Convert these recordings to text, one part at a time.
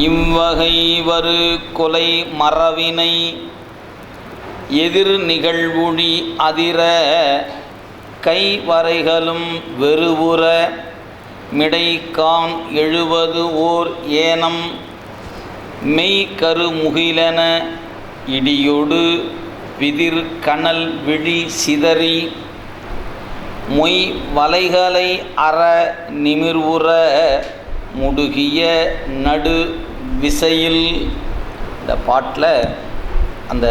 இவ்வகை வரு கொலை மறவினை எதிர் நிகழ்வுழி அதிர கைவரைகளும் வெறுவுற மிடைக்கான் எழுவது ஓர் ஏனம் மெய்கருமுகிலென இடியொடு விதிர் கணல் விழி சிதறி மொய் வலைகளை அற நிமிர்வுற முடுகிய நடு விசையில் இந்த பாட்டில் அந்த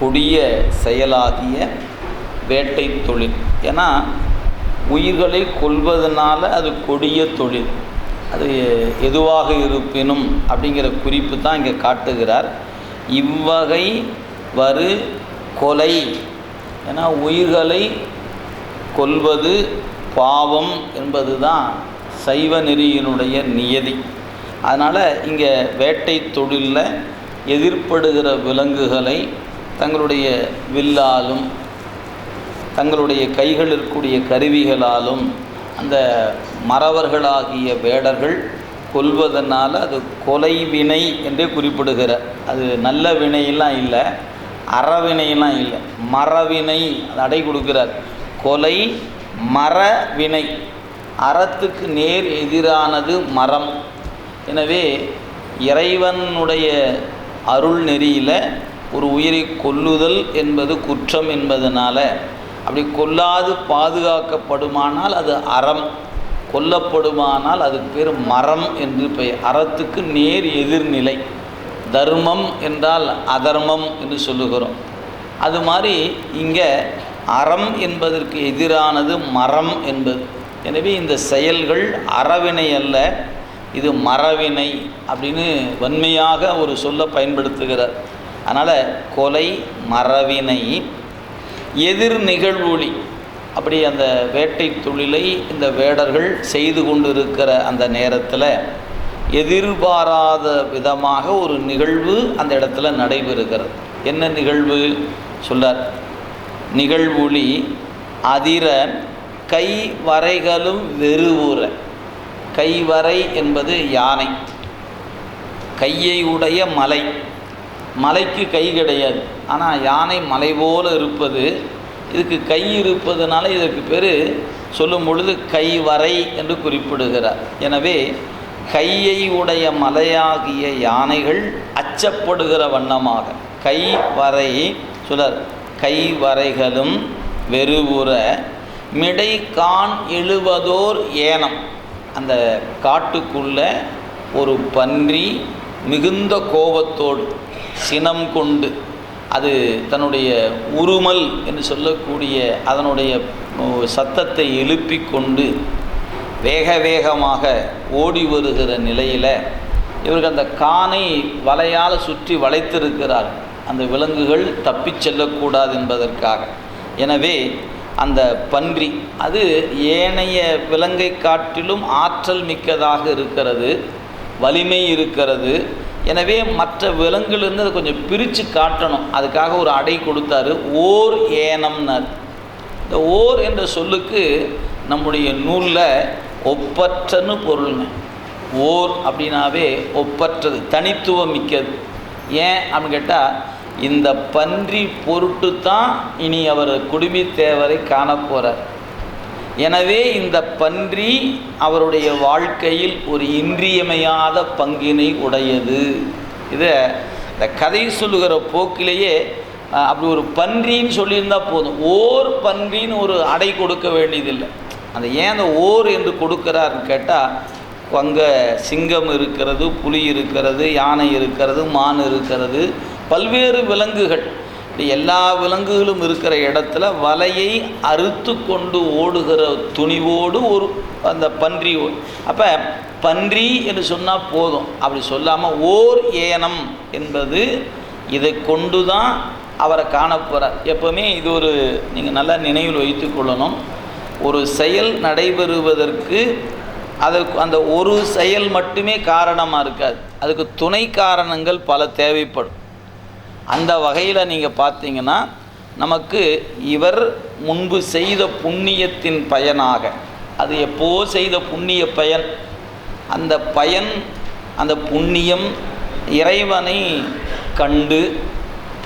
கொடிய செயலாகிய வேட்டை தொழில். ஏன்னா உயிர்களை கொள்வதனால அது கொடிய தொழில். அது எதுவாக இருப்பினும் அப்படிங்கிற குறிப்பு தான் இங்கே காட்டுகிறார். இவ்வகை வரு கொலை. ஏன்னா உயிர்களை கொல்வது பாவம் என்பது தான் சைவ நெறியினுடைய நியதி. அதனால் இங்கே வேட்டை தொழிலில் எதிர்ப்படுகிற விலங்குகளை தங்களுடைய வில்லாலும் தங்களுடைய கைகள் இருக்கக்கூடிய கருவிகளாலும் அந்த மறவர்களாகிய வேடர்கள் கொல்வதனால் அது கொலை வினை என்றே குறிப்பிடுகிறார் அது நல்ல வினையெல்லாம் இல்லை அறவினையெல்லாம் இல்லை. மரவினை அது அடை கொடுக்கிறார். கொலை மரவினை அறத்துக்கு நேர் எதிரானது மரம். எனவே இறைவனுடைய அருள் நெறியில் ஒரு உயிரை கொல்லுதல் என்பது குற்றம் என்பதனால் அப்படி கொல்லாது பாதுகாக்கப்படுமானால் அது அறம் கொல்லப்படுமானால் அதுக்கு பேர் மரம் என்று பெயர் அறத்துக்கு நேர் எதிர்நிலை. தர்மம் என்றால் அதர்மம் என்று சொல்லுகிறோம். அது மாதிரி இங்கே அறம் என்பதற்கு எதிரானது மரம் என்பது. எனவே இந்த செயல்கள் அறவினை அல்ல இது மரவினை அப்படின்னு வன்மையாக ஒரு சொல்ல பயன்படுத்துகிறார். அதனால் கொலை மரவினை எதிர் நிகழ்வொளி அப்படி அந்த வேட்டை தொழிலை இந்த வேடர்கள் செய்து கொண்டிருக்கிற அந்த நேரத்தில் எதிர்பாராத விதமாக ஒரு நிகழ்வு அந்த இடத்துல நடைபெறுகிறது. என்ன நிகழ்வு? சொல்லார் நிகழ்வொளி அதிர கை வரைகளும் வெறுவுற. கைவரை என்பது யானை. கையை உடைய மலை. மலைக்கு கை கிடையாது. ஆனால் யானை மலை போல இருப்பது இதுக்கு கை இருப்பதனால இதற்கு பேர் சொல்லும் பொழுது கைவரை என்று குறிப்பிடுகிறார். எனவே கையை உடைய மலையாகிய யானைகள் அச்சப்படுகிற வண்ணமாக கைவரை சுழர் கைவரைகளும் வெறுவுற மிடை கான் எழுவதோர் ஏனம். அந்த காட்டுக்குள்ளே ஒரு பன்றி மிகுந்த கோபத்தோடு சினம் கொண்டு அது தன்னுடைய உருமல் என்று சொல்லக்கூடிய அதனுடைய சத்தத்தை எழுப்பி கொண்டு வேக வேகமாக ஓடி வருகிற நிலையில் இவர்கள் அந்த கானை வலையால் சுற்றி வளைத்திருக்கிறார். அந்த விலங்குகள் தப்பிச் செல்லக்கூடாது என்பதற்காக. எனவே அந்த பன்றி. அது ஏனைய விலங்கை காட்டிலும் ஆற்றல் மிக்கதாக இருக்கிறது வலிமை இருக்கிறது. எனவே மற்ற விலங்குலேருந்து அதை கொஞ்சம் பிரித்து காட்டணும். அதுக்காக ஒரு அடை கொடுத்தாரு ஓர் ஏனம்னார். இந்த ஓர் என்ற சொல்லுக்கு நம்முடைய நூலில் ஒப்பற்றன்னு பொருள்ங்க. ஓர் அப்படின்னாவே ஒப்பற்றது தனித்துவம் மிக்கது. ஏன் அப்படின்னு கேட்டால் இந்த பன்றி பொருட்டு தான் இனி அவர் குடுமித்தேவரை காணப்போகிறார் எனவே இந்த பன்றி அவருடைய வாழ்க்கையில் ஒரு இன்றியமையாத பங்கினை உடையது. இதை இந்த கதை சொல்லுகிற போக்கிலேயே அப்படி ஒரு பன்றின்னு சொல்லியிருந்தால் போதும். ஓர் பன்றின்னு ஒரு அடை கொடுக்க வேண்டியதில்லை. அந்த ஏன் அந்த ஓர் என்று கொடுக்கிறாருன்னு கேட்டால் அங்கே சிங்கம் இருக்கிறது புலி இருக்கிறது யானை இருக்கிறது மான் இருக்கிறது பல்வேறு விலங்குகள். இப்படி எல்லா விலங்குகளும் இருக்கிற இடத்துல வலையை அறுத்து கொண்டு ஓடுகிற துணிவோடு ஒரு அந்த பன்றி அப்போ பன்றி என்று சொன்னால் போதும். அப்படி சொல்லாமல் ஓர் ஏனம் என்பது இதை கொண்டு தான் அவரை காணப்போகிறார் எப்போவுமே இது ஒரு நீங்கள் நல்லா நினைவில் வைத்து கொள்ளணும். ஒரு செயல் நடைபெறுவதற்கு அதற்கு அந்த ஒரு செயல் மட்டுமே காரணமாக இருக்காது. அதுக்கு துணை காரணங்கள் பல தேவைப்படும். அந்த வகையில் நீங்கள் பார்த்தீங்கன்னா நமக்கு இவர் முன்பு செய்த புண்ணியத்தின் பயனாக அது எப்போ செய்த புண்ணிய பயன்? அந்த பயன் அந்த புண்ணியம் இறைவனை கண்டு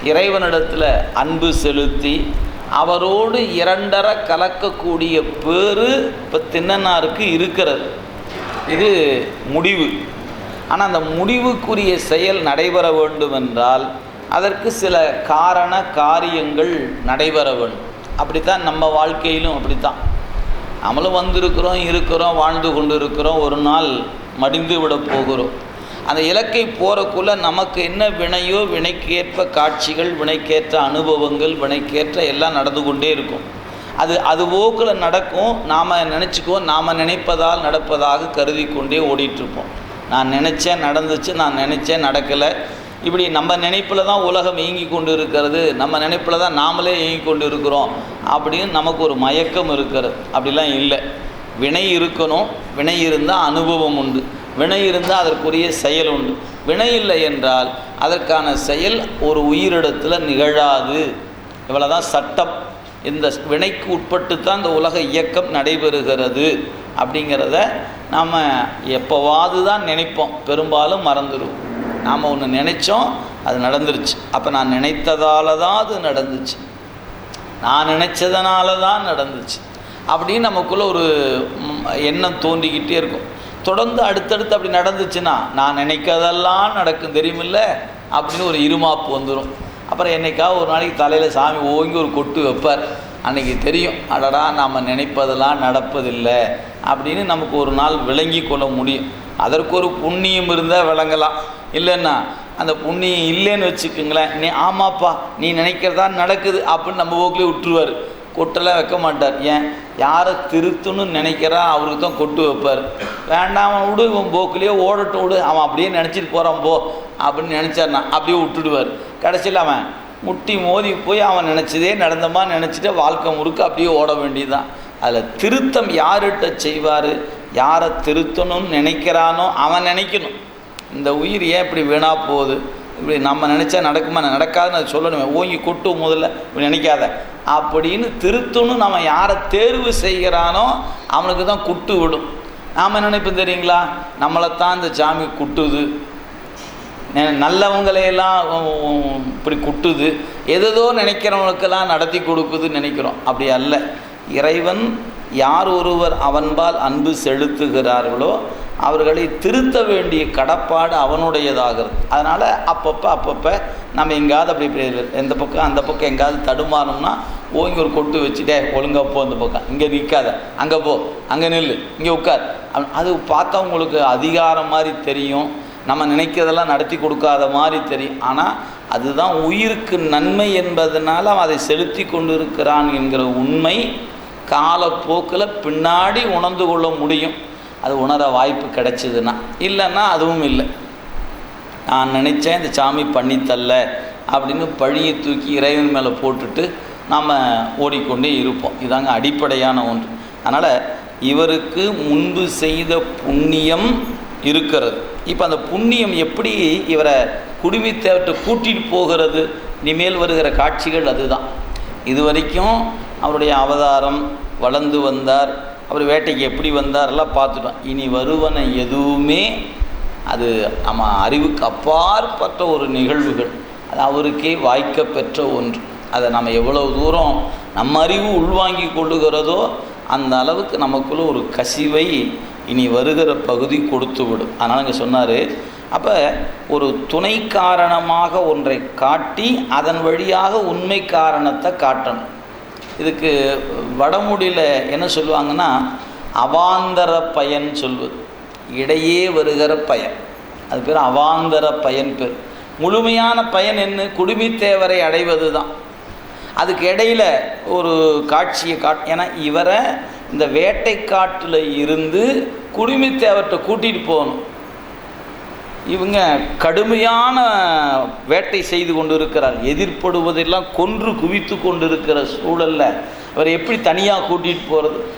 இறைவனிடத்தில் அன்பு செலுத்தி அவரோடு இரண்டர கலக்கக்கூடிய பேரு இப்போ தின்னனாருக்கு இருக்கிறது. இது முடிவு. ஆனால் அந்த முடிவுக்குரிய செயல் நடைபெற வேண்டுமென்றால் அதற்கு சில காரண காரியங்கள் நடைபெற வேண்டும். அப்படித்தான் நம்ம வாழ்க்கையிலும் அப்படித்தான். நம்மளும் வந்திருக்கிறோம் இருக்கிறோம் வாழ்ந்து கொண்டு இருக்கிறோம் ஒரு நாள் மடிந்து விட போகிறோம். அந்த இலக்கை போகிறக்குள்ள நமக்கு என்ன வினையோ வினைக்கேற்ப காட்சிகள் வினைக்கேற்ற அனுபவங்கள் வினைக்கேற்ற எல்லாம் நடந்து கொண்டே இருக்கும். அது அது போக்கில் நடக்கும். நாம் நினச்சிக்குவோம் நாம் நினைப்பதால் நடப்பதாக கருதி கொண்டே ஓடிட்டுருப்போம் நான் நினச்சேன் நடந்துச்சு. நான் நினச்சேன் நடக்கலை. இப்படி நம்ம நினைப்பில் தான் உலகம் இயங்கி கொண்டு இருக்கிறது நம்ம நினைப்பில் தான் நாமளே இயங்கி கொண்டு இருக்கிறோம் அப்படின்னு நமக்கு ஒரு மயக்கம் இருக்கிறது. அப்படிலாம் இல்லை. வினை இருக்கணும் வினை இருந்தால் அனுபவம் உண்டு. வினை இருந்தால் அதற்குரிய செயல் உண்டு. வினை இல்லை என்றால் அதற்கான செயல் ஒரு உயிரிடத்தில் நிகழாது. இவ்வளோதான் சட்டம். இந்த வினைக்கு உட்பட்டு தான் இந்த உலக இயக்கம் நடைபெறுகிறது அப்படிங்கிறத நாம் எப்போவாது தான் நினைப்போம். பெரும்பாலும் மறந்துடுவோம். நாம் ஒன்று நினைச்சோம் அது நடந்துருச்சு. அப்போ நான் நினைத்ததால தான் அது நடந்துச்சு. நான் நினச்சதுனால தான் நடந்துச்சு. அப்படின்னு நமக்குள்ளே ஒரு எண்ணம் தோண்டிக்கிட்டே இருக்கும். தொடர்ந்து அடுத்தடுத்து அப்படி நடந்துச்சுன்னா நான் நினைக்கிறதெல்லாம் நடக்கும் தெரியுமில்ல? அப்படின்னு ஒரு இருமாப்பு வந்துடும் அப்புறம் என்னைக்கா ஒரு நாளைக்கு தலையில் சாமி ஓங்கி ஒரு கொட்டு வைப்பார். அன்றைக்கி தெரியும் அடடா நாம் நினைப்பதெல்லாம் நடப்பதில்லை. அப்படின்னு நமக்கு ஒரு நாள் விளங்கி கொள்ள முடியும். அதற்கு ஒரு புண்ணியம் இருந்தால் விளங்கலாம். இல்லைன்னா அந்த புண்ணியம் இல்லைன்னு வச்சுக்கோங்களேன் நீ ஆமாப்பா நீ நினைக்கிறதா நடக்குது அப்படின்னு நம்ம போக்கிலே விட்டுருவார். கொட்டெல்லாம் வைக்க மாட்டார். ஏன்? யாரை திருத்துன்னு நினைக்கிறா அவருக்கு தான் கொட்டு வைப்பார். வேண்டாம் அவன் விடு இவன் போக்குலேயே ஓடட்டும் விடு அவன் அப்படியே நினச்சிட்டு போகிறான் போ அப்படின்னு நினச்சார்னா அப்படியே விட்டுடுவார். கடைசியில் அவன் முட்டி மோதி போய் அவன் நினச்சதே நடந்தமா நினச்சிட்டு வாழ்க்கை முறுக்க அப்படியே ஓட வேண்டியதுதான். அதில் திருத்தம் யார்கிட்ட செய்வார்? யாரை திருத்தணும்னு நினைக்கிறானோ அவன் நினைக்கணும். இந்த உயிர் ஏன் இப்படி வீணாக போகுது? இப்படி நம்ம நினச்சா நடக்குமா? நடக்காதுன்னு அதை சொல்லணுமே. ஓங்கி கொட்டு முதல்ல. இப்படி நினைக்காத. அப்படின்னு திருத்தணும். நம்ம யாரை தேர்வு செய்கிறானோ அவனுக்கு தான் குட்டு விடும். நாம் நினைப்போம் தெரியுங்களா? நம்மளைத்தான் இந்த சாமி குட்டுது. நெ- நல்லவங்களையெல்லாம் இப்படி குட்டுது. எதேதோ நினைக்கிறவங்களுக்கெல்லாம் நடத்தி கொடுக்குதுன்னு நினைக்கிறோம். அப்படி அல்ல. இறைவன் யார் ஒருவர் அவன்பால் அன்பு செலுத்துகிறார்களோ அவர்களை திருத்த வேண்டிய கடப்பாடு அவனுடையதாகிறது. அதனால் அப்பப்போ அப்பப்போ நம்ம எங்கேயாவது அப்படி இப்படி எந்த பக்கம் அந்த பக்கம் எங்கேயாவது தடுமாறோம்னா ஓங்கி ஒரு கொட்டு வச்சுட்டே ஒழுங்கா போ அந்த பக்கம். இங்கே நிற்காத அங்கே போ. அங்கே நில்லு. இங்கே உட்கார். அது பார்த்தா உங்களுக்கு அதிகாரம் மாதிரி தெரியும். நம்ம நினைக்கிறதெல்லாம் நடத்தி கொடுக்காத மாதிரி தெரியும். ஆனால் அதுதான் உயிருக்கு நன்மை என்பதனால அவன் அதை செலுத்தி கொண்டு இருக்கிறான் என்கிற உண்மை காலப்போக்கில் பின்னாடி உணர்ந்து கொள்ள முடியும். அது உணர வாய்ப்பு கிடைச்சிதுன்னா. இல்லைன்னா அதுவும் இல்லை. நான் நினச்சேன் இந்த சாமி பண்ணித்தல்ல அப்படின்னு பழியை தூக்கி இறைவன் மேலே போட்டுட்டு நாம் ஓடிக்கொண்டே இருப்போம். இதாங்க அடிப்படையான ஒன்று. அதனால் இவருக்கு முன்பு செய்த புண்ணியம் இருக்கிறது. இப்போ அந்த புண்ணியம் எப்படி இவரை குடுமித்தேவற்றை கூட்டிகிட்டு போகிறது? இனிமேல் வருகிற காட்சிகள் அதுதான். இது வரைக்கும் அவருடைய அவதாரம் வளர்ந்து வந்தார். அவர் வேட்டைக்கு எப்படி வந்தார் எல்லாம் பார்த்துட்டோம். இனி வருவன எதுவுமே அது நம்ம அறிவுக்கு அப்பாற்பட்ட ஒரு நிகழ்வுகள். அது அவருக்கே வாய்க்க பெற்ற ஒன்று. அதை நம்ம எவ்வளவு தூரம் நம்ம அறிவு உள்வாங்கி கொள்ளுகிறதோ அந்த அளவுக்கு நமக்குள்ள ஒரு கசிவை இனி வருகிற பகுதி கொடுத்து விடும் அதனால் இங்கே சொன்னார் அப்போ ஒரு துணை காரணமாக ஒன்றை காட்டி அதன் வழியாக உண்மை காரணத்தை காட்டணும். இதுக்கு வடமொழியில் என்ன சொல்லுவாங்கன்னா அவாந்தர பயன் சொல்வது. இடையே வருகிற பயன். அது பேர் அவாந்தர பயன் பேர். முழுமையான பயன் என்ன? குடுமித்தேவரை அடைவது தான் அதுக்கு இடையில ஒரு காட்சியை காட் ஏன்னா இவரை இந்த வேட்டைக்காட்டில் இருந்து குடுமித்தேவர்கிட்ட கூட்டிகிட்டு போகணும். இவங்க கடுமையான வேட்டை செய்து கொண்டு இருக்கிறார் எதிர்ப்படுவதெல்லாம் கொன்று குவித்து கொண்டு இருக்கிற சூழல்ல எப்படி தனியாக கூட்டிகிட்டு போகிறது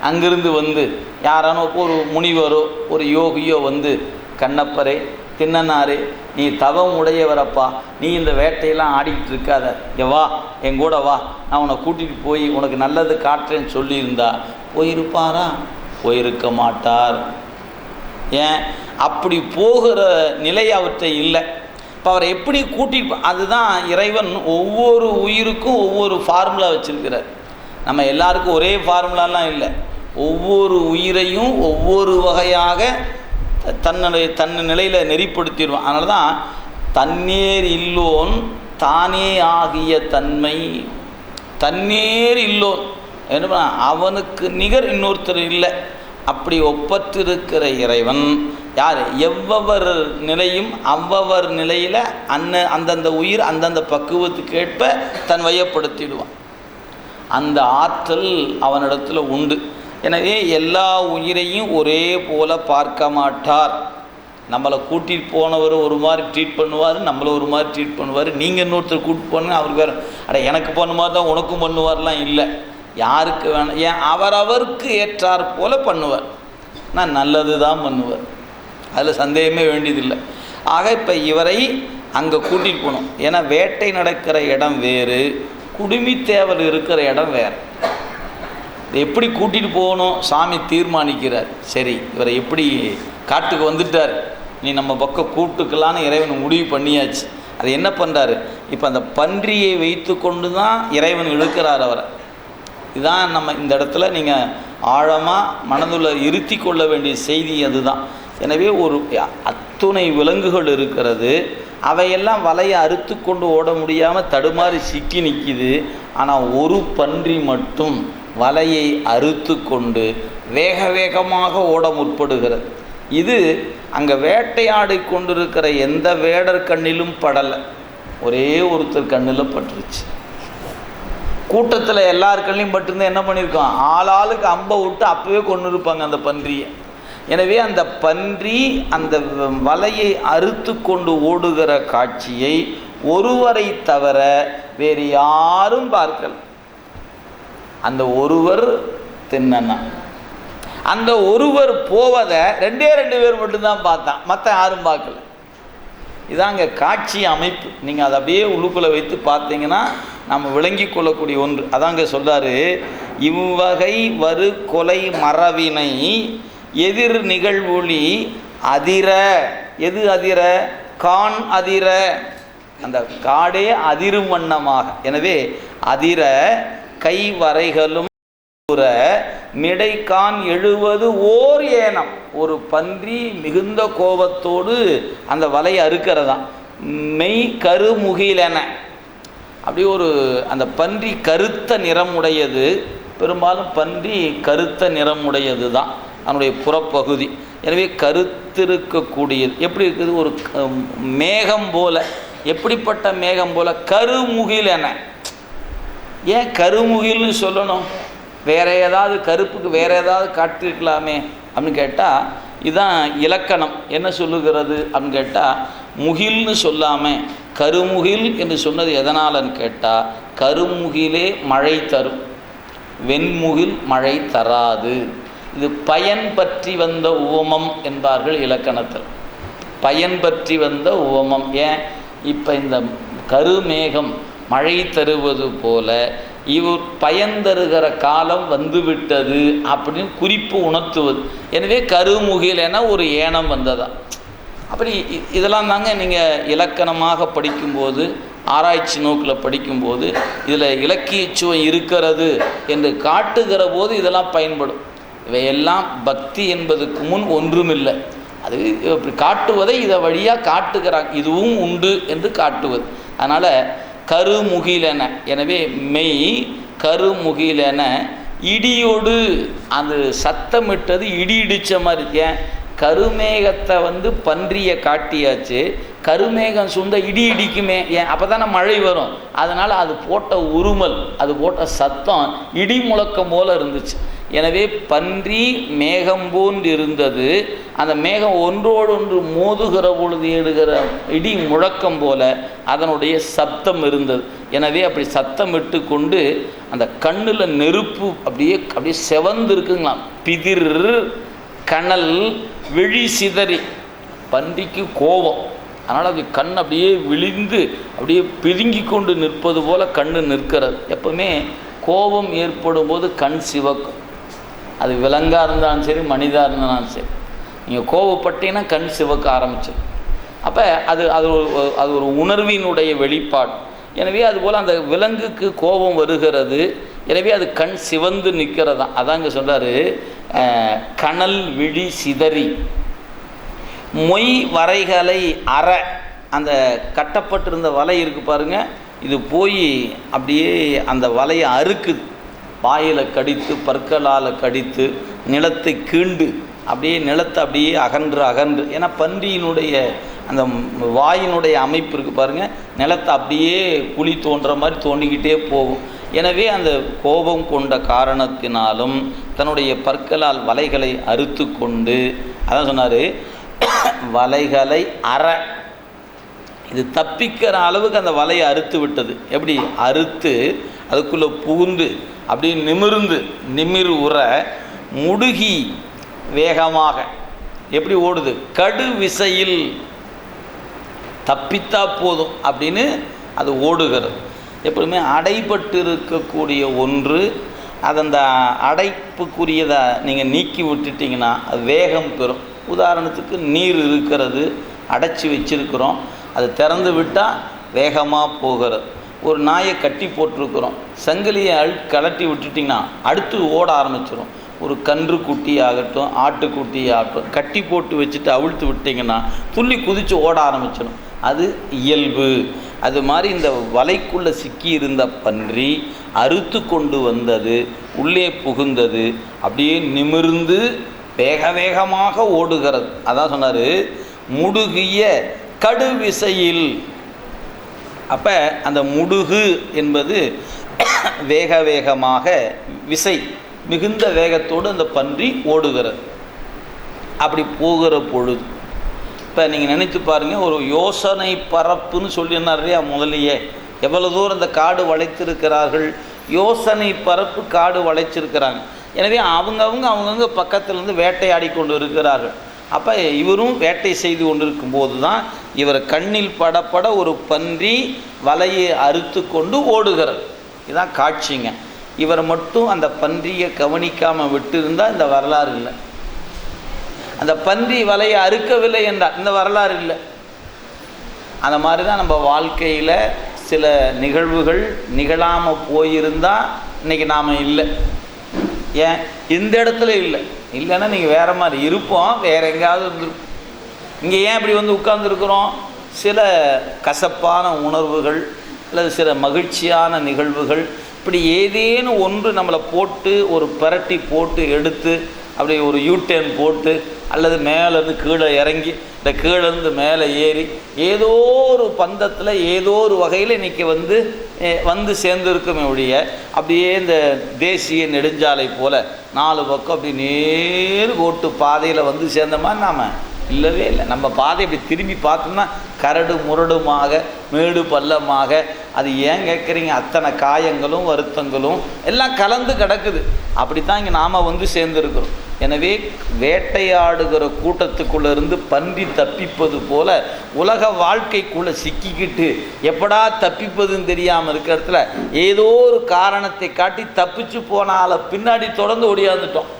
அங்கிருந்து வந்து யாரானோ ஒரு முனிவரோ ஒரு யோகியோ வந்து கண்ணப்பரே தின்னனாரே நீ தவம் உடையவரப்பா. நீ இந்த வேட்டையெல்லாம் ஆடிக்கிட்டு இருக்காத. இங்க வா என் கூட வா. நான் உன்னை கூட்டிகிட்டு போய் உனக்கு நல்லது காட்டுறேன்னு சொல்லியிருந்தா போயிருப்பாரா? போயிருக்க மாட்டார். ஏன்? அப்படி போகிற நிலை அவற்றை இல்லை. இப்போ அவரை எப்படி கூட்டிட்டு அதுதான் இறைவன் ஒவ்வொரு உயிருக்கும் ஒவ்வொரு ஃபார்முலா வச்சுருக்கிறார். நம்ம எல்லாருக்கும் ஒரே ஃபார்முலாலாம் இல்லை. ஒவ்வொரு உயிரையும் ஒவ்வொரு வகையாக தன்னுடைய தன் நிலையில் நெறிப்படுத்திடுவான். அதனால தான் தன்னேர் இல்லோன் தானே ஆகிய தன்மை. தன்னேர் இல்லோன். என்ன பண்ண? அவனுக்கு நிகர் இன்னொருத்தர் இல்லை. அப்படி ஒப்பற்றிருக்கிற இறைவன் யார்? எவ்வவர் நிலையும் அவ்வவர் நிலையில் அன்ன அந்தந்த உயிர் அந்தந்த பக்குவத்துக்கேற்ப தன் வயப்படுத்திடுவான். அந்த ஆற்றல் அவனிடத்தில் உண்டு. எனவே எல்லா உயிரையும் ஒரே போல பார்க்க மாட்டார். நம்மளை கூட்டிகிட்டு போனவர் ஒரு மாதிரி ட்ரீட் பண்ணுவார் நம்மளை ஒரு மாதிரி ட்ரீட் பண்ணுவார். நீங்கள் இன்னொருத்தர் கூட்டிட்டு போனீங்க அவருக்கு வேறு அட எனக்கு பண்ண மாதிரி தான் உனக்கும் பண்ணுவார்லாம் இல்லை. யாருக்கு வேணும் ஏன் அவரவருக்கு ஏற்றார் போல பண்ணுவார். நான் நல்லது தான் பண்ணுவார். அதில் சந்தேகமே வேண்டியதில்லை. ஆக இப்போ இவரை அங்கே கூட்டிகிட்டு போகணும். ஏன்னா வேட்டை நடக்கிற இடம் வேறு குடுமித்தேவல் இருக்கிற இடம் வேறு. இதை எப்படி கூட்டிகிட்டு போகணும்? சாமி தீர்மானிக்கிறார். சரி இவரை எப்படி காட்டுக்கு வந்துட்டார்? நீ நம்ம பக்கம் கூட்டுக்கலான்னு இறைவன் முடிவு பண்ணியாச்சு. அது என்ன பண்ணுறாரு இப்போ அந்த பன்றியை வைத்து கொண்டு தான் இறைவன் இழுக்கிறார் அவரை. இதுதான் நம்ம இந்த இடத்துல நீங்கள் ஆழமாக மனதில் இருத்தி கொள்ள வேண்டிய செய்தி அதுதான். எனவே ஒரு அத்துணை விலங்குகள் இருக்கிறது. அவையெல்லாம் வலையை அறுத்து கொண்டு ஓட முடியாமல் தடுமாறி சிக்கி நிற்கிது ஆனால் ஒரு பன்றி மட்டும் வலையை அறுத்து கொண்டு வேக வேகமாக ஓட முற்படுகிறது. இது அங்கே வேட்டையாடி கொண்டிருக்கிற எந்த வேடர் கண்ணிலும் படலை. ஒரே ஒருத்தர் கண்ணில் பட்டுருச்சு. கூட்டத்தில் எல்லாருக்கள்லையும் கண்ணிலையும் பட்டிருந்தா என்ன பண்ணியிருக்கோம் ஆள் ஆளுக்கு அம்பை விட்டு அப்போவே கொண்டு இருப்பாங்க அந்த பன்றியை. எனவே அந்த பன்றி அந்த வலையை அறுத்து கொண்டு ஓடுகிற காட்சியை ஒருவரை தவிர வேறு யாரும் பார்க்கல. அந்த ஒருவர் தின்னனா அந்த ஒருவர் போவதை ரெண்டே ரெண்டு பேர் மட்டும்தான் பார்த்தான். மற்ற யாரும் பார்க்கல. இதாங்க காட்சி அமைப்பு. நீங்கள் அதை அப்படியே உள்ளுக்குள்ளே வைத்து பார்த்தீங்கன்னா நம்ம விளங்கி கொள்ளக்கூடிய ஒன்று. அதாங்க சொல்கிறாரு இவ்வகை வரு கொலை மரவினை எதிர் நிகழ்வொளி அதிர. எது அதிர? கான் அதிர. அந்த காடே அதிரும் வண்ணமாக. எனவே அதிர கை வரைகளும் கூற மிடைக்கான் எழுவது ஓர் ஏனம். ஒரு பன்றி மிகுந்த கோபத்தோடு அந்த வலையை அறுக்கிறதான் மெய் கருமுகிலென. அப்படி ஒரு அந்த பன்றி கருத்த நிறமுடையது பெரும்பாலும் பன்றி கருத்த நிறமுடையது தான் அதனுடைய புறப்பகுதி. எனவே கருத்திருக்கக்கூடியது எப்படி இருக்குது? ஒரு மேகம் போல எப்படிப்பட்ட மேகம் போல? என. ஏன் கருமுகில்னு சொல்லணும்? வேற ஏதாவது கருப்புக்கு வேற ஏதாவது காட்டிருக்கலாமே அப்படின்னு கேட்டால் இதுதான் இலக்கணம். என்ன சொல்லுகிறது அப்படின்னு கேட்டால் முகில்னு சொல்லாமல் கருமுகில் என்று சொன்னது எதனாலன்னு கேட்டால் கருமுகிலே மழை தரும். வெண்முகில் மழை தராது. இது பயன் பற்றி வந்த உவமம் என்பார்கள் இலக்கணத்தில். பயன் பற்றி வந்த உவமம். ஏன்? இப்போ இந்த கருமேகம் மழை தருவது போல இவர் பயன் தருகிற காலம் வந்துவிட்டது அப்படின்னு குறிப்பு உணர்த்துவது. எனவே கருமுகில் என ஒரு ஏனம் வந்ததா? அப்படி இதெல்லாம் தாங்க நீங்கள் இலக்கணமாக படிக்கும்போது ஆராய்ச்சி நோக்கில் படிக்கும்போது இதில் இலக்கிய சுவை இருக்கிறது என்று காட்டுகிற போது இதெல்லாம் பயன்படும். இவையெல்லாம் பக்தி என்பதுக்கு முன் ஒன்றுமில்லை. அது இப்படி காட்டுவதை இதை வழியாக காட்டுகிறாங்க. இதுவும் உண்டு என்று காட்டுவது. அதனால் கருமுகிலென எனவே மெய் கருமுகிலென இடியோடு அது சத்தமிட்டது இடி இடித்த மாதிரி. ஏன்? கருமேகத்தை வந்து பன்றியை காட்டியாச்சு. கருமேகம் சுண்ட இடி இடிக்குமே. ஏன்? அப்போ தானே மழை வரும். அதனால் அது போட்ட உருமல் அது போட்ட சத்தம் இடி முழக்கம் போல் இருந்துச்சு. எனவே பன்றி மேகம் போன்று இருந்தது. அந்த மேகம் ஒன்றோடு ஒன்று மோதுகிற பொழுது எடுகிற இடி முழக்கம் போல அதனுடைய சப்தம் இருந்தது. எனவே அப்படி சத்தம் இட்டு கொண்டு அந்த கண்ணில் நெருப்பு அப்படியே அப்படியே செவந்து இருக்குங்களாம் பிதிர் கணல் விழி சிதறி பன்றிக்கு கோபம். அதனால் அது கண் அப்படியே விழிந்து அப்படியே பிதுங்கி கொண்டு நிற்பது போல் கண் நிற்கிறது. எப்பவுமே கோபம் ஏற்படும் போது கண் சிவக்கும். அது விலங்காக இருந்தாலும் சரி மனிதாக இருந்தாலும் சரி. நீங்கள் கோபப்பட்டீங்கன்னா கண் சிவக்க ஆரம்பிச்சு அப்போ அது அது ஒரு அது ஒரு உணர்வினுடைய வெளிப்பாடு. எனவே அதுபோல் அந்த விலங்குக்கு கோபம் வருகிறது. எனவே அது கண் சிவந்து நிற்கிறதான் அதாங்க சொல்கிறாரு கணல் விழி சிதறி மொய் வரைகளை அற அந்த கட்டப்பட்டிருந்த வலை இருக்குது பாருங்க இது போய் அப்படியே அந்த வலையை அறுக்குது. வாயில் கடித்து பற்களால் கடித்து நிலத்தை கீண்டு அப்படியே நிலத்தை அப்படியே அகன்று அகன்று. ஏன்னா பன்றியினுடைய அந்த வாயினுடைய அமைப்பு இருக்குது பாருங்கள் நிலத்தை அப்படியே குழி தோன்ற மாதிரி தோண்டிக்கிட்டே போகும். எனவே அந்த கோபம் கொண்ட காரணத்தினாலும் தன்னுடைய பற்களால் வலைகளை அறுத்து கொண்டு அதான் சொன்னார் வலைகளை அற. இது தப்பிக்கிற அளவுக்கு அந்த வலையை அறுத்து விட்டது. எப்படி? அறுத்து அதுக்குள்ளே புகுந்து அப்படியே நிமிர்ந்து நிமிர் உற முடுகி வேகமாக எப்படி ஓடுது? கடு விசையில் தப்பித்தா போதும் அப்படின்னு அது ஓடுகிறது. எப்பவுமே அடைபட்டு இருக்கக்கூடிய ஒன்று. அது அந்த அடைப்புக்குரியதை நீங்கள் நீக்கி விட்டுட்டிங்கன்னா அது வேகம் பெறும். உதாரணத்துக்கு நீர் இருக்கிறது அடைச்சி வச்சிருக்கிறோம். அது திறந்து விட்டால் வேகமாக போகிறது. ஒரு நாயை கட்டி போட்டிருக்கிறோம். சங்கிலியை அழு கலட்டி விட்டுட்டிங்கன்னா அடுத்து ஓட ஆரம்பிச்சிடும் ஒரு கன்று குட்டி ஆகட்டும் ஆட்டுக்குட்டி ஆகட்டும் கட்டி போட்டு வச்சுட்டு அவிழ்த்து விட்டிங்கன்னா துள்ளி குதித்து ஓட ஆரம்பிச்சிடும் அது இயல்பு. அது மாதிரி இந்த வலைக்குள்ளே சிக்கி இருந்த பன்றி அறுத்து கொண்டு வந்தது உள்ளே புகுந்தது அப்படியே நிமிர்ந்து வேக வேகமாக ஓடுகிறது. அதான் சொன்னார் முடுகிய கடுவிசையில். அப்போ அந்த முடுகு என்பது வேக வேகமாக விசை மிகுந்த வேகத்தோடு அந்த பன்றி ஓடுகிறது. அப்படி போகிற பொழுது இப்போ நீங்கள் நினைத்து பாருங்கள் ஒரு யோசனை பரப்புன்னு சொல்லியிருந்தார் இல்லையா முதலியே எவ்வளோ தூரம் இந்த காடு வளைத்திருக்கிறார்கள்? யோசனை பரப்பு காடு வளைச்சிருக்கிறாங்க. எனவே அவங்கவுங்க அவங்கவுங்க பக்கத்துலேருந்து வேட்டையாடி கொண்டு இருக்கிறார்கள் அப்போ இவரும் வேட்டை செய்து கொண்டிருக்கும் போது தான் இவர் கண்ணில் படப்பட ஒரு பன்றி வலையை அறுத்து கொண்டு ஓடுகிறது. இதுதான் காட்சிங்க. இவர் மட்டும் அந்த பன்றியை கவனிக்காமல் விட்டு இருந்தால் இந்த வரலாறு இல்லை. அந்த பன்றி வலையை அறுக்கவில்லை என்றால் இந்த வரலாறு இல்லை. அந்த மாதிரி தான் நம்ம வாழ்க்கையில் சில நிகழ்வுகள் நிகழாமல் போயிருந்தால் இன்றைக்கி நாம் இல்லை. ஏன்? இந்த இடத்துல இல்லை. இல்லைன்னா நீங்கள் வேறு மாதிரி இருப்போம் வேறு எங்கேயாவது இருந்திருப்போம். இங்கே ஏன் இப்படி வந்து உட்கார்ந்துருக்குறோம்? சில கசப்பான உணர்வுகள் அல்லது சில மகிழ்ச்சியான நிகழ்வுகள் இப்படி ஏதேனும் ஒன்று நம்மளை போட்டு ஒரு பரட்டி போட்டு எடுத்து அப்படி ஒரு யூடேன் போட்டு அல்லது மேலேருந்து கீழே இறங்கி இந்த கீழேருந்து மேலே ஏறி ஏதோ ஒரு பந்தத்தில் ஏதோ ஒரு வகையில் இன்றைக்கி வந்து வந்து சேர்ந்துருக்குமே ஒழிய அப்படியே இந்த தேசிய நெடுஞ்சாலை போல் நாலு பக்கம் அப்படி நேர் ஓட்டு பாதையில் வந்து சேர்ந்த மாதிரி நாம் இல்லவே இல்லை. நம்ம பாதை இப்படி திரும்பி பார்த்தோம்னா கரடு முரடுமாக மேடு பள்ளமாக அது ஏன் கேட்குறீங்க? அத்தனை காயங்களும் வருத்தங்களும் எல்லாம் கலந்து கிடக்குது. அப்படித்தான் இங்கே நாம் வந்து சேர்ந்துருக்கிறோம். எனவே வேட்டையாடுகிற கூட்டத்துக்குள்ளே இருந்து பன்றி தப்பிப்பது போல உலக வாழ்க்கைக்குள்ளே சிக்கிக்கிட்டு எப்படா தப்பிப்பதுன்னு தெரியாமல் இருக்கிற இடத்துல ஏதோ ஒரு காரணத்தை காட்டி தப்பிச்சு போனால பின்னாடி தொடர்ந்து ஓடியாந்துட்டோம்.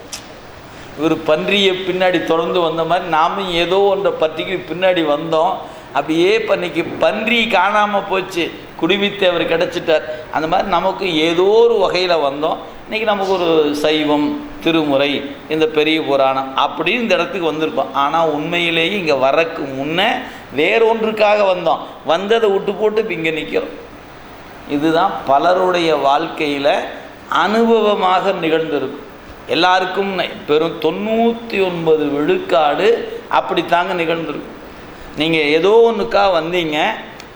இவர் பன்றியை பின்னாடி தொடர்ந்து வந்த மாதிரி நாமும் ஏதோ ஒன்றை பற்றிக்கு பின்னாடி வந்தோம். அப்படியே பண்ணிக்கு பன்றி காணாமல் போச்சு. குடிமித்தேவர் கிடச்சிட்டார். அந்த மாதிரி நமக்கு ஏதோ ஒரு வகையில் வந்தோம். இன்றைக்கி நமக்கு ஒரு சைவம் திருமுறை இந்த பெரிய புராணம் அப்படின்னு இந்த இடத்துக்கு வந்திருக்கோம். ஆனால் உண்மையிலேயே இங்கே வரக்கு முன்னே வேறொன்றுக்காக வந்தோம். வந்ததை விட்டு போட்டு இப்போ இங்கே நிற்கிறோம் இதுதான் பலருடைய வாழ்க்கையில் அனுபவமாக நிகழ்ந்திருக்கும். எல்லாருக்கும் பெரும் தொண்ணூற்றி ஒன்பது விழுக்காடு அப்படித்தாங்க நிகழ்ந்துருக்கும். நீங்கள் ஏதோ ஒன்றுக்கா வந்தீங்க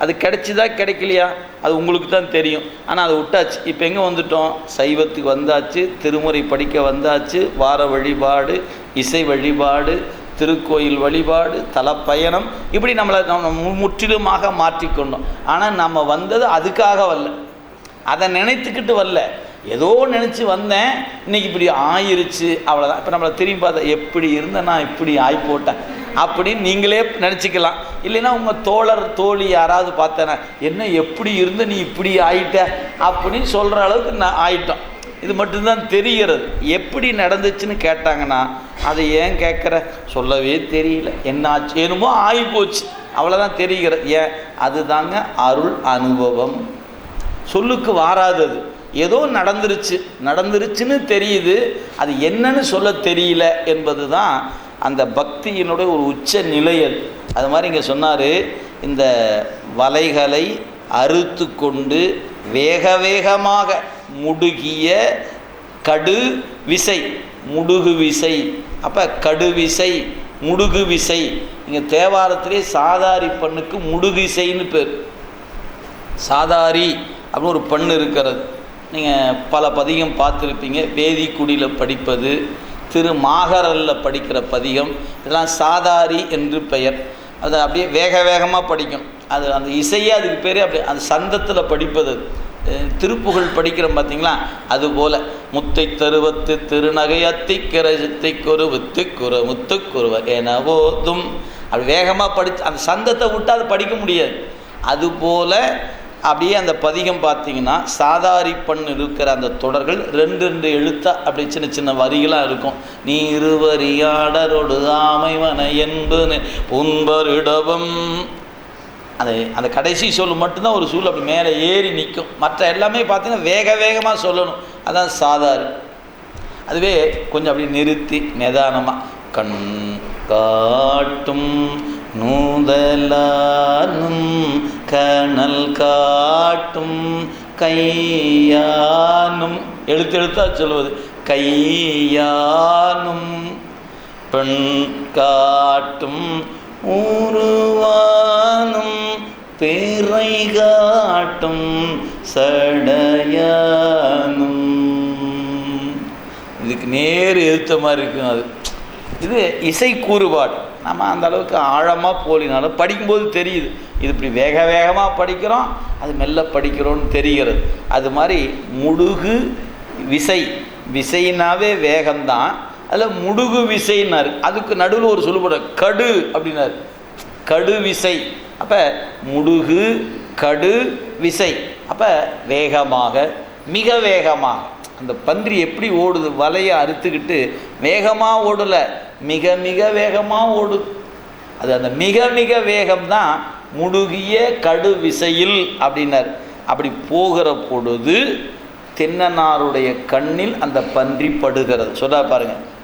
அது கிடைச்சிதா கிடைக்கலையா? அது உங்களுக்கு தான் தெரியும். ஆனால் அதை விட்டாச்சு. இப்போ எங்கே வந்துட்டோம்? சைவத்துக்கு வந்தாச்சு திருமுறை படிக்க வந்தாச்சு வார வழிபாடு இசை வழிபாடு திருக்கோயில் வழிபாடு தலப்பயணம். இப்படி நம்மளை நம்ம முற்றிலுமாக மாற்றிக்கொண்டோம். ஆனால் நம்ம வந்தது அதுக்காக வரல. அதை நினைத்துக்கிட்டு வரல. ஏதோ நினச்சி வந்தேன். இன்னைக்கு இப்படி ஆயிருச்சு அவ்வளோதான் இப்போ நம்மளை திரும்பி பார்த்தா எப்படி இருந்தேன் நான்? இப்படி ஆய் போட்டேன் அப்படின்னு நீங்களே நினச்சிக்கலாம். இல்லைன்னா உங்கள் தோழர் தோழி யாராவது பார்த்தேன்னா என்ன எப்படி இருந்த? நீ இப்படி ஆயிட்ட? அப்படின்னு சொல்கிற அளவுக்கு நான் ஆயிட்டோம். இது மட்டும்தான் தெரிகிறது. எப்படி நடந்துச்சுன்னு கேட்டாங்கன்னா அதை ஏன் கேட்குற? சொல்லவே தெரியல. என்னாச்சு? என்னமோ ஆகிப்போச்சு அவ்வளோதான் தெரிகிறது. ஏன்? அதுதாங்க அருள் அனுபவம். சொல்லுக்கு வாராதது. ஏதோ நடந்துருச்சு. நடந்துருச்சுன்னு தெரியுது. அது என்னன்னு சொல்ல தெரியல என்பது தான் அந்த பக்தியினுடைய ஒரு உச்ச நிலை அது அது மாதிரி இங்கே சொன்னார் இந்த வலைகளை அறுத்து கொண்டு வேக வேகமாக முடுகிய கடு விசை முடுகு விசை. அப்போ கடு விசை முடுகு விசை. இங்கே தேவாரத்திலே சாதாரி பண்ணுக்கு முடுகு இசைன்னு பேர். சாதாரி அப்படின்னு ஒரு பண்ணு இருக்கிறது. நீங்கள் பல பதிகம் பார்த்துருப்பீங்க. வேதிக்குடியில் படிப்பது திரு மாகரல்ல படிக்கிற பதிகம் இதெல்லாம் சாதாரி என்று பெயர். அதை அப்படியே வேக வேகமாக படிக்கும். அது அந்த இசையே அதுக்கு பேரே அப்படி அந்த சந்தத்தில் படிப்பது. திருப்புகழ் படிக்கிறோம் பார்த்தீங்களா அதுபோல் முத்தை தருவத்து திருநகை அத்திக்கிற சித்தைக்குரு வித்துக்குரு முத்துக்குருவ என ஓதும். அப்படி வேகமாக படித்து அந்த சந்தத்தை விட்டு அது படிக்க முடியாது. அதுபோல் அப்படியே அந்த பதிகம் பார்த்தீங்கன்னா சாதாரி பண் இருக்கிற அந்த தொடர்கள் ரெண்டு ரெண்டு எழுத்தா அப்படி சின்ன சின்ன வரிகளாக இருக்கும். நீ இருவரியாடரோடு ஆமைவன என்பது புன்பரிடவும் அந்த அந்த கடைசி சொல் மட்டும்தான் ஒரு சூழ் அப்படி மேலே ஏறி நிற்கும். மற்ற எல்லாமே பார்த்தீங்கன்னா வேக வேகமாக சொல்லணும். அதான் சாதாரி அதுவே கொஞ்சம் அப்படி நிறுத்தி நிதானமாக கண் காட்டும் நூதலானும் கனல் காட்டும் கையானும். எழுத்து எழுத்தா சொல்வது. கையானும் பெண் காட்டும் உருவானும் பேரை காட்டும் சடையானும். இதுக்கு நேர் எழுத்த மாதிரி இருக்கும் அது. இது இசை கூறுபாடு. நம்ம அந்த அளவுக்கு ஆழமாக போலினாலும் படிக்கும்போது தெரியுது. இது இப்படி வேக வேகமாக படிக்கிறோம் அது மெல்ல படிக்கிறோன்னு தெரிகிறது. அது மாதிரி முடுகு விசை விசைனாவே வேகம்தான். அதில் முடுகு விசைன்னாரு. அதுக்கு நடுவில் ஒரு சொல்லுபட கடு அப்படின்னாரு. கடு விசை. அப்போ முடுகு கடு விசை. அப்போ வேகமாக மிக வேகமாக. அந்த பன்றி எப்படி ஓடுது வலையை அறுத்துக்கிட்டு வேகமாக ஓடலை. மிக மிக வேகமாக ஓடுது அது அந்த மிக மிக வேகம்தான் முடுகிய கடு விசையில் அப்படின்னார். அப்படி போகிற பொழுது தென்னனாருடைய கண்ணில் அந்த பன்றி படுகிறது. சொல்ல பாருங்கள்